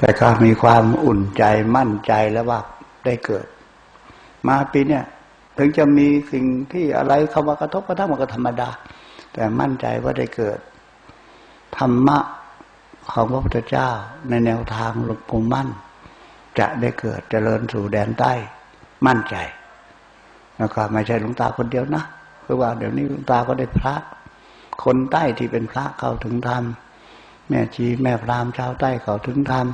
แต่ก็มีความอุ่นใจมั่นใจแล้วว่าได้เกิด มาปีเนี้ยถึงจะมีสิ่งที่อะไรเข้ามากระทบกระทั่งมันก็ธรรมดา แต่มั่นใจว่าได้เกิด ธรรมะของพระพุทธเจ้าในแนวทางหลวงปู่มั่น จะได้เกิดเจริญสู่แดนใต้ มั่นใจ แล้วก็ไม่ใช่หลวงตาคนเดียวนะคือว่าเดี๋ยวนี้หลวงตาก็ได้พระ คนใต้ที่เป็นพระเข้าถึงธรรมแม่ชีแม่พรามชาวใต้เขาถึงธรรม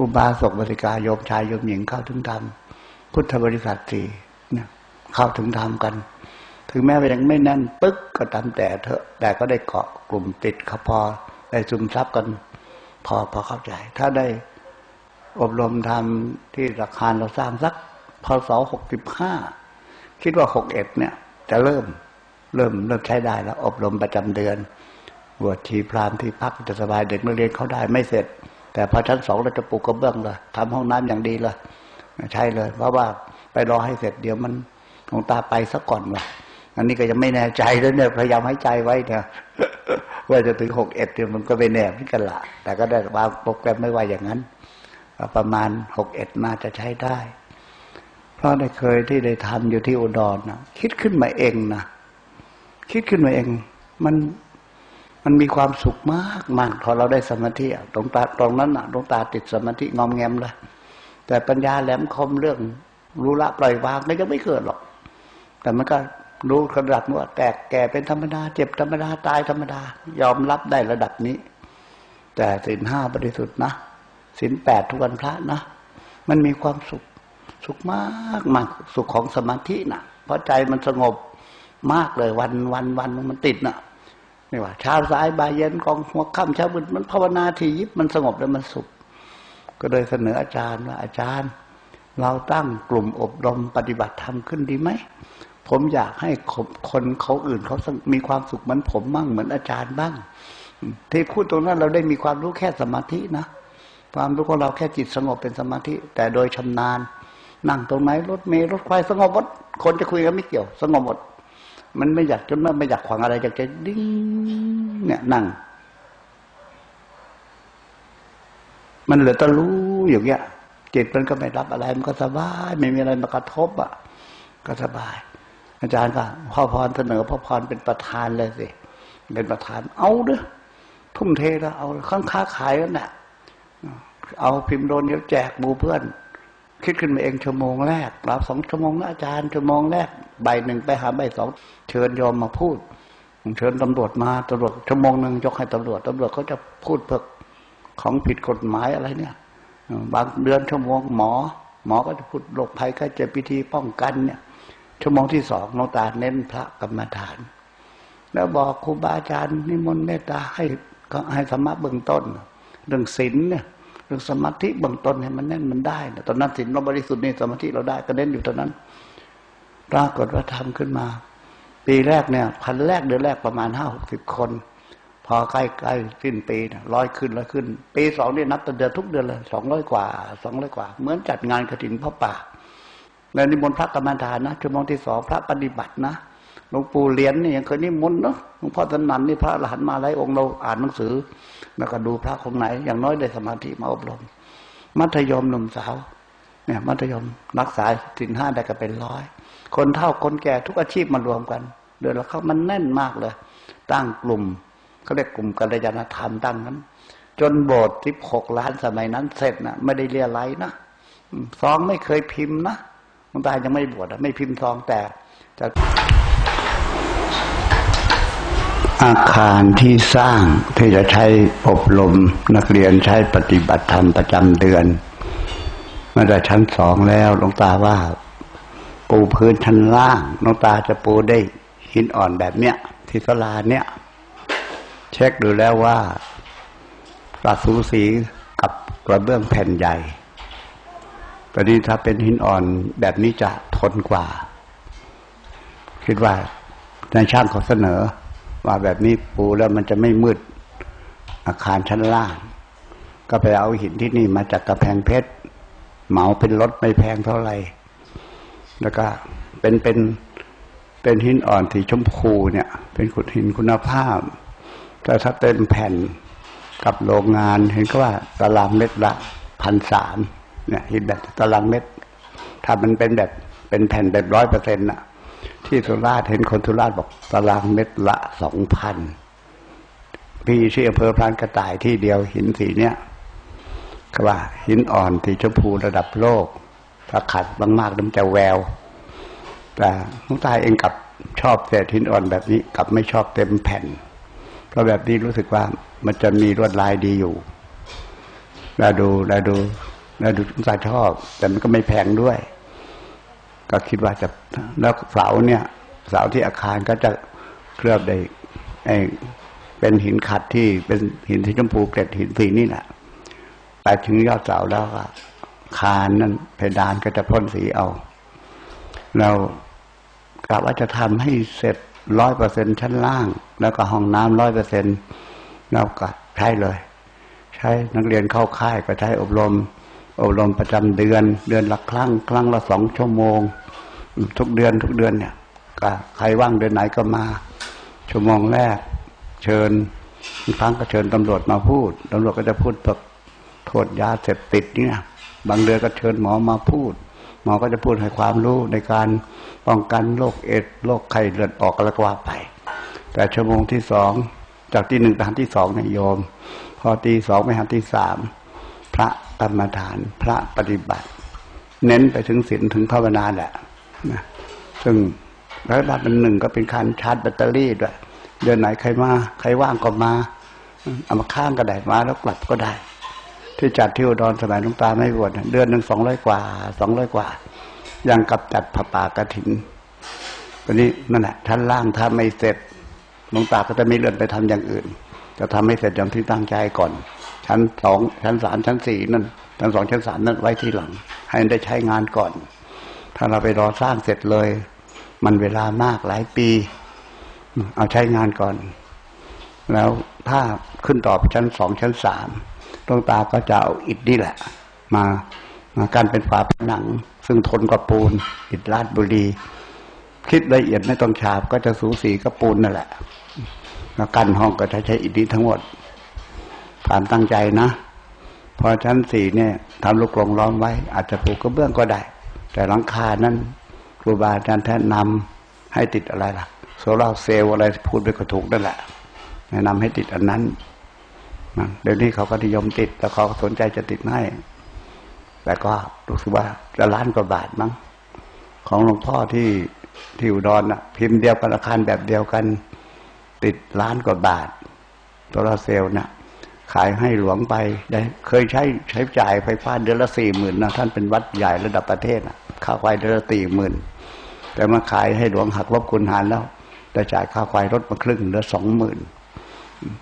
อุบาสกบริกาโยมชายโยมหญิงเข้าถึงธรรมพุทธบริษัทสี่เนี่ยเข้าถึงธรรมกัน ถึงแม้ว่ายังไม่แน่นปึ๊กก็ตามแต่เถอะ แต่ก็ได้เกาะกลุ่มติดเขาพอได้ซึมซับกัน พอพอเข้าใจ ถ้าได้อบรมทำที่ราคาเราสร้างสักพศหกสิบห้าคิดว่าหกเอ็ดเนี่ย จะเริ่มเริ่มเริ่มใช้ได้แล้ว อบรมประจำเดือนบวชชีพรามที่พักจะสบายเด็กนักเรียนเขาได้ไม่เสร็จ แต่พอชั้นสองเราจะปลูกกระเบื้องเลยทำห้องน้ำอย่างดีเลยใช่เลย เพราะว่าไปรอให้เสร็จเดี๋ยวมันหลวงตาไปสักก่อนว่ะอันนี้ก็ยังไม่แน่ใจแล้วเนี่ยพยายามให้ใจไว้เนี่ยว่าจะถึงหกเอ็ดเนี่ยมันก็ไม่แน่พิกันละแต่ก็ได้วางโปรแกรมไม่ว่าอย่างนั้น ประมาณหกเอ็ดน่าจะใช้ได้ เพราะได้เคยที่ได้ทำอยู่ที่อุดรนะคิดขึ้นมาเองนะคิดขึ้นมาเอง มัน มันมีความสุขมากมากพอเราได้สมาธิตรงตาตรงนั้นอะตรงตาติดสมาธิงอมแงมเลยแต่ปัญญาแหลมคมเรื่องรู้ละปล่อยวางก็ยังไม่เกิดหรอก แต่มันก็รู้ระดับว่าแก่แก่เป็นธรรมดา เจ็บธรรมดาตายธรรมดา ยอมรับได้ระดับนี้ แต่สินห้าบริสุทธิ์นะสินแปดทุกวันพระนะมันมีความสุขสุขมากมากสุขของสมาธินะเพราะใจมันสงบมากเลยวันวันวันมันติดนะไม่ว่าเช้าสายบ่ายเย็นกองหัวค่ำเช้าบึนมันภาวนาทียิบมันสงบแล้วมันสุข ก็เลยเสนออาจารย์ว่าอาจารย์ เราตั้งกลุ่มอบรมปฏิบัติธรรมขึ้นดีไหมผมอยากให้คนเขาอื่นเขามีความสุขเหมือนผมบ้างเหมือนอาจารย์บ้าง ที่พูดตรงนั้นเราได้มีความรู้แค่สมาธินะความรู้ของเราแค่จิตสงบเป็นสมาธิ แต่โดยชำนาญ นั่งตรงไหนรถเมล์รถไฟสงบหมดคนจะคุยกันไม่เกี่ยว สงบหมด มันไม่อยากจนไม่อยากขวางอะไรอยากจะดิ้งเนี่ยนั่ง มันเหลือแต่รู้อย่างเงี้ยจิตมันก็ไม่รับอะไร มันก็สบาย ไม่มีอะไรมากระทบอะ ก็สบาย อาจารย์ก็พ่อพรเสนอพ่อพรเป็นประธานเลยสิเป็นประธาน เอาเด้อทุ่มเทแล้วเอาข้างค้าขายแล้วน่ะ เอาพิมพ์โดนเดี๋ยวแจกบูเพื่อน คิดขึ้นมาเองชั่วโมงแรกรับสองชั่วโมงนะอาจารย์ชั่วโมงแรกใบหนึ่งไปหาใบสองเชิญยอมมาพูดเชิญตำรวจมาตำรวจชั่วโมงหนึ่งยกให้ตำรวจตำรวจเขาจะพูดเพิกของผิดกฎหมายอะไรเนี่ย บางเดือนชั่วโมงหมอ หมอก็จะพูดโรคภัยไข้เจ็บพิธีป้องกันเนี่ย ชั่วโมงที่สองน้องตาเน้นพระกรรมฐาน แล้วบอกครูบาอาจารย์นิมนต์เมตตาให้ให้ธรรมะเบื้องต้นเรื่องศีลเนี่ย เรื่องสมาธิเบื้องต้นให้มันแน่นมันได้ตอนนั้นสินเราบริสุทธิ์นี่สมาธิเราได้ก็เน้นอยู่ตอนนั้น ปรากฏว่าทำขึ้นมา ปีแรกเนี่ยพันแรกเดือนแรกประมาณห้าหกสิบคน พอใกล้ใกล้สิ้นปีร้อยขึ้นร้อยขึ้น ปีสองนี่นับต่อเดือนทุกเดือนเลยสองร้อยกว่าสองร้อยกว่า เหมือนจัดงานกระถิ่นพระป่าในนิมนต์พระกรรมฐานนะชั่วโมงที่สองพระปฏิบัตินะ หลวงปู่เลียนนี่ยังเคยนิมนต์เนาะหลวงพ่อสนันนี่พระอรหันต์มาหลายองค์เราอ่านหนังสือ แล้วก็ดูพระองค์ไหน อย่างน้อยได้สมาธิมาอบรม มัธยมหนุ่มสาว เนี่ย มัธยมรักษาสินห้าได้ก็เป็นร้อย คนเท่าคนแก่ทุกอาชีพมารวมกัน เดือนละเขามันแน่นมากเลย ตั้งกลุ่มเขาเรียกกลุ่มกัลยาณธรรมตั้งนั้น จนโบสถ์ที่หกล้านสมัยนั้นเสร็จนะไม่ได้เรียอะไรนะซองไม่เคยพิมพ์นะหลวงตายังไม่บวชไม่พิมพ์ซองแต่จะ อาคารที่สร้างที่จะใช้อบรมนักเรียนใช้ปฏิบัติธรรมประจำเดือนเมื่อได้ชั้นสองแล้วลงตาว่า ปูพื้นชั้นล่างลงตาจะปูได้หินอ่อนแบบเนี้ย ที่สลาเนี้ยเช็คดูแล้วว่าปราสูสีกับกระเบื้องแผ่นใหญ่ตอนนี้ถ้าเป็นหินอ่อนแบบนี้จะทนกว่า คิดว่าในช่างเขาเสนอ ว่าแบบนี้ปูแล้วมันจะไม่มืดอาคารชั้นล่าง ก็ไปเอาหินที่นี่มาจากกระแพงเพชรเหมาเป็นรถไม่แพงเท่าไหร่แล้วก็เป็นเป็นเป็นหินอ่อนสีชมพูเนี่ย เป็นขุดหินคุณภาพแต่ถ้าเต็มแผ่นกับโรงงานเห็นก็ว่าตารางเม็ดละพันสามเนี่ยหินแบบตารางเมตรถ้ามันเป็นแบบเป็นแผ่นแบบร้อยเปอร์เซ็นต์น่ะ ที่สุราษฎร์เห็นคนสุราษฎร์บอกตารางเมตรละสองพันพี่ที่อำเภอพรานกระต่ายที่เดียวหินสีเนี้ยก็ว่า หินอ่อนสีชมพูระดับโลก ถ้าขัดมากๆมันจะแวว แต่ลุงตายเองกับชอบเศษหินอ่อนแบบนี้กับไม่ชอบเต็มแผ่น เพราะแบบนี้รู้สึกว่ามันจะมีลวดลายดีอยู่แล้วดูแล้วดูแล้วดูลุงตายชอบ แต่มันก็ไม่แพงด้วย ก็คิดว่าจะแล้วเสาเนี่ยเสาที่อาคารก็จะเคลือบได้ไอเป็นหินขัดที่เป็นหินสีชมพูเกล็ดหินสีนี่แหละไปถึงยอดเสาแล้วก็คานนั้นเพดานก็จะพ่นสีเอา เรากะว่าจะทำให้เสร็จร้อยเปอร์เซ็นชั้นล่าง แล้วก็ห้องน้ำร้อยเปอร์เซ็นเราก็ใช้เลย ใช้นักเรียนเข้าค่ายก็ใช้อบรม อบรมประจำเดือน เดือนละครั้ง ครั้งละสองชั่วโมง ทุกเดือนทุกเดือนเนี่ยก็ใครว่างเดือนไหนก็มา ชั่วโมงแรก เชิญบางครั้งก็เชิญตำรวจมาพูดตำรวจก็จะพูดแบบโทษยาเสพติดเนี่ยบางเดือนก็เชิญหมอมาพูด หมอก็จะพูดให้ความรู้ในการป้องกันโรคเอดส์โรคไข้เลือดออกอะไรก็ว่าไป แต่ชั่วโมงที่สองจากที่หนึ่งไปหันที่สองเนี่ยโยม พอตีสองไปหันที่สามพระกรรมฐานพระปฏิบัติ เน้นไปถึงศีลถึงภาวนาแหละ นะซึ่งแล้วบัตรหนึ่งก็เป็นการชาร์จแบตเตอรี่ด้วยเดือนไหนใครมาใครว่างก็มาเอามาข้างก็ได้มาแล้วกลับก็ได้ ที่จัดที่อุดรสมัยลุงตาไม่บวชเดือนหนึ่งสองร้อยกว่าสองร้อยกว่า ยังกับจัดผาป่ากระถินตอนนี้นั่นแหละชั้นล่างถ้าไม่เสร็จลวงตาก็จะไม่เลื่อนไปทำอย่างอื่น จะทำให้เสร็จอย่างที่ตั้งใจก่อน ชั้นสองชั้นสามชั้นสี่นั่นชั้นสองชั้นสามนั่นไว้ที่หลัง ให้ได้ใช้งานก่อน ถ้าเราไปรอสร้างเสร็จเลย มันเวลามากหลายปี เอาใช้งานก่อน แล้วถ้าขึ้นต่อชั้นสองชั้นสามหลวงตาก็จะเอาอิฐนี่แหละ มามาการเป็นฝาผนัง ซึ่งทนกว่าปูน อิฐลาดบุรี คิดละเอียดไม่ต้องฉาบก็จะสูสีกับปูนนั่นแหละแล้วกันห้องก็จะใช้อิฐนี้ทั้งหมดผ่านตั้งใจนะ พอชั้นสี่เนี่ยทำลูกกรงล้อมไว้ อาจจะปลูกกระเบื้องก็ได้ แต่หลังคานั้นครูบาอาจารย์แนะนำให้ติดอะไรล่ะ โซลาเซลล์อะไรพูดไปก็ถูกนั่นแหละ แนะนำให้ติดอันนั้นเดี๋ยวนี้เขาก็นิยมติด แล้วเขาก็สนใจจะติดให้แต่ก็รู้สึกว่าจะล้านกว่าบาทมั้งของหลวงพ่อที่ที่อุดรน่ะ พิมพ์เดียวกันอาคารแบบเดียวกัน ติดล้านกว่าบาทโซลาเซลล์น่ะ ขายให้หลวงไปได้เคยใช้ใช้จ่ายไฟฟ้าเดือนละสี่หมื่นนะท่านเป็นวัดใหญ่ระดับประเทศนะค่าไฟเดือนละสี่หมื่นแต่มาขายให้หลวงหักลบคุณหารแล้วแต่จ่ายค่าไฟลดมาครึ่งเหลือสองหมื่น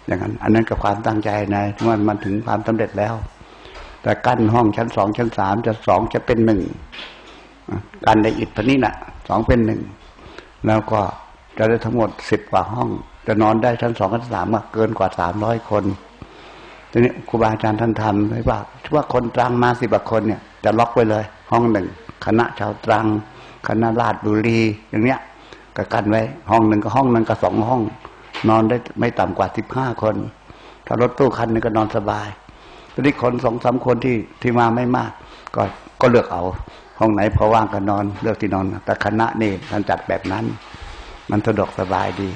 อย่างนั้น อันนั้นกับความตั้งใจนะว่ามันถึงความสำเร็จแล้ว แต่กั้นห้องชั้นสองชั้นสามจะสองจะเป็นหนึ่งกันในอิฐพนี้นะ่ะสองเป็นหนึ่งแล้วก็จะได้ทั้งหมดสิบกว่าห้อง จะนอนได้ชั้นสองชั้นสามเกินกว่าสามร้อยคน ทีนี้ครูบาอาจารย์ท่านทำไว้ว่าว่าคนตรังมาสิบคนเนี่ยจะล็อกไว้เลย ห้องหนึ่งคณะชาวตรัง คณะราชบุรีอย่างเนี้ยก็กันไว้ ห้องหนึ่งก็ห้องหนึ่งก็สองห้อง นอนได้ไม่ต่ำกว่าสิบห้าคน ถ้ารถตู้คันนึงก็นอนสบายทีนี้คนสองสามคนที่ที่มาไม่มาก ก็ก็เลือกเอา ห้องไหนพอว่างก็นอนเลือกที่นอน แต่คณะนี่ท่านจัดแบบนั้น มันสะดวกสบายดี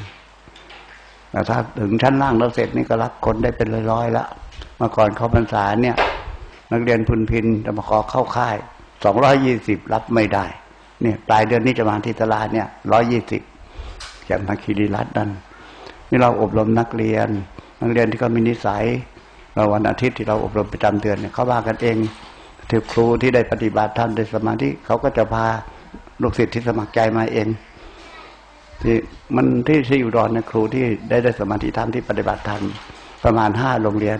แต่ถ้าถึงชั้นล่างแล้วเสร็จนี่ก็รับคนได้เป็นร้อยๆแล้ว เมื่อก่อนเขาพรรษาเนี่ย นักเรียนพุนพินจะมาขอเข้าค่ายสองร้อยยี่สิบรับไม่ได้ เนี่ยปลายเดือนนี้จะมาที่ตลาดเนี่ยร้อยยี่สิบจากทางคีรีรัตน์นั่นนี่เราอบรมนักเรียน นักเรียนที่เขามีนิสัยเราวันอาทิตย์ที่เราอบรมประจำเดือนเนี่ยเขาว่ากันเองถือครูที่ได้ปฏิบัติธรรมได้สมาธิเขาก็จะพาลูกศิษย์ที่สมัครใจมาเอง ที่มันที่ที่อยู่ดอนเนี่ยครูที่ได้ได้สมาธิธรรมที่ปฏิบัติธรรมประมาณห้าโรงเรียน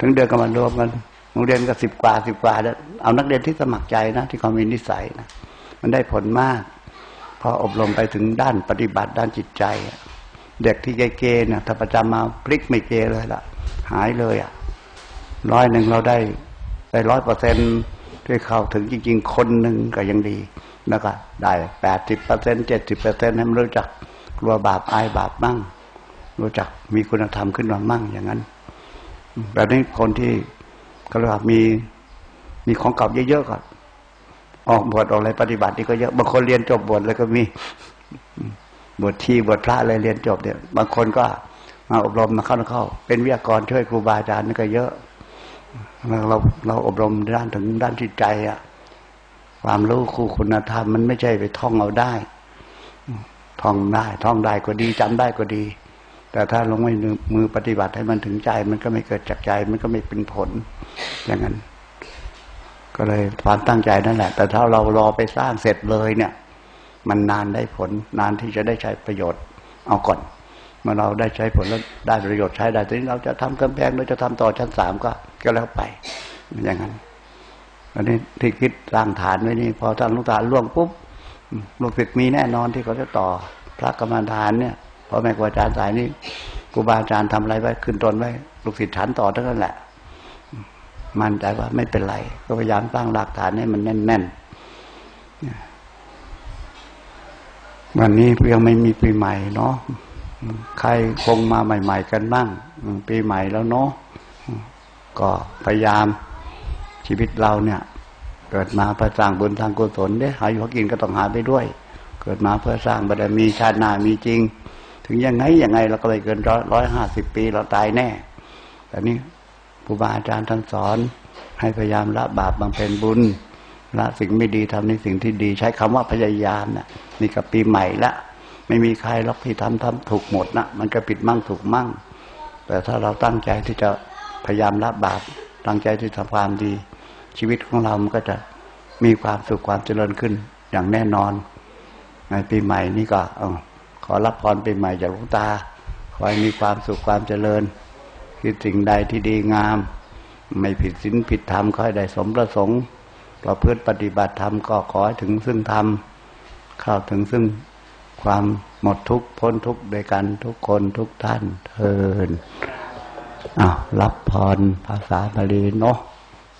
ถึงเดือนก็มารวมกันโรงเรียนก็สิบกว่าสิบกว่าเอานักเรียนที่สมัครใจนะ ที่เขามีนิสัยนะมันได้ผลมากพออบรมไปถึงด้านปฏิบัติด้านจิตใจ เด็กที่เกๆเนี่ยถ้าประจำมาพลิกไม่เกเลยล่ะ หายเลยอะร้อยหนึ่งเราได้ได้ร้อยเปอร์เซ็นต์ที่เข้าถึงจริง ๆ คนหนึ่งก็ยังดีแล้วก็ได้แปดสิบเปอร์เซ็นเจ็ดสิบเปอร์เซ็นต์ให้มันรู้จักกลัวบาปอายบาปมั่ง รู้จักมีคุณธรรมขึ้นมามั่งอย่างนั้น แบบนี้คนที่ก็เรียกว่ามีมีของเก่าเยอะๆก่อนออกบวชออกอะไรปฏิบัตินี่ก็เยอะบางคนเรียนจบบวชเลยก็มีบวชชีบวชพระเลยเรียนจบเนี่ย บางคนก็มาอบรมมาเข้าเข้า เป็นวิทยากรช่วยครูบาอาจารย์นี่ก็เยอะเราเราอบรมด้านถึงด้านจิตใจอะความรู้คู่คุณธรรมมันไม่ใช่ไปท่องเอาได้ ท่องได้ ท่องได้ก็ดีจำได้ก็ดี แต่ถ้าลงไม่มือปฏิบัติให้มันถึงใจ มันก็ไม่เกิดจากใจ มันก็ไม่เป็นผล อย่างนั้น ก็เลยความตั้งใจนั่นแหละ แต่ถ้าเรารอไปสร้างเสร็จเลยเนี่ย มันนานได้ผล นานที่จะได้ใช้ประโยชน์ เอาก่อนเมื่อเราได้ใช้ผลแล้วได้ประโยชน์ใช้ได้ทีนี้เราจะทำกำแพงเราจะทำต่อชั้นสามก็ก็แล้วไป อย่างนั้นอันนี้ที่คิดสร้างฐานไว้นี่พอท่านลูกฐานล่วงปุ๊บลูกศิษย์มีแน่นอนที่เขาจะต่อพระกรรมฐานเนี่ย พอแม่ครูอาจารย์สายนี้ครูบาอาจารย์ทำอะไรไว้ขึ้นตนไว้ลูกศิษย์ฐานต่อทั้งนั้นแหละ มั่นใจว่าไม่เป็นไร ก็พยายามสร้างหลักฐานให้มันแน่นๆวันนี้ยังไม่มีปีใหม่เนาะใครคงมาใหม่ ๆ กันบ้างปีใหม่แล้วเนาะก็พยายามชีวิตเราเนี่ย เกิดมาเพื่อสร้างบุญสร้างกุศลเด้หาอยู่กินก็ต้องหาไปด้วย เกิดมาเพื่อสร้างบารมีชาติหน้ามีจริง ถึงยังไงยังไงเราก็ไม่เกินร้อยร้อยห้าสิบปีเราตายแน่แต่นี้ครูบาอาจารย์ท่านสอน ให้พยายามละบาปบำเพ็ญบุญละสิ่งไม่ดีทำในสิ่งที่ดี ใช้คำว่าพยายามนะ่ะนี่กับปีใหม่ละ ไม่มีใครหรอกที่ทำทำถูกหมดนะมันก็ผิดมั่งถูกมั่ง แต่ถ้าเราตั้งใจที่จะพยายามละบาปตั้งใจที่ทำความดี ชีวิตของเรามันก็จะมีความสุขความเจริญขึ้น อย่างแน่นอนในปีใหม่นี้ก็อ ขอรับพรปีใหม่จากหลวงตา ขอให้มีความสุขความเจริญ คิดสิ่งใดที่ดีงาม ไม่ผิดศีลผิดธรรมขอให้ได้สมประสงค์ประพฤติปฏิบัติธรรมก็ขอให้ถึงซึ่งธรรมเข้าถึงซึ่งความหมดทุกข์พ้นทุกข์ด้วยกันทุกคนทุกท่านเทินอ้าวรับพรภาษาบาลีเนาะ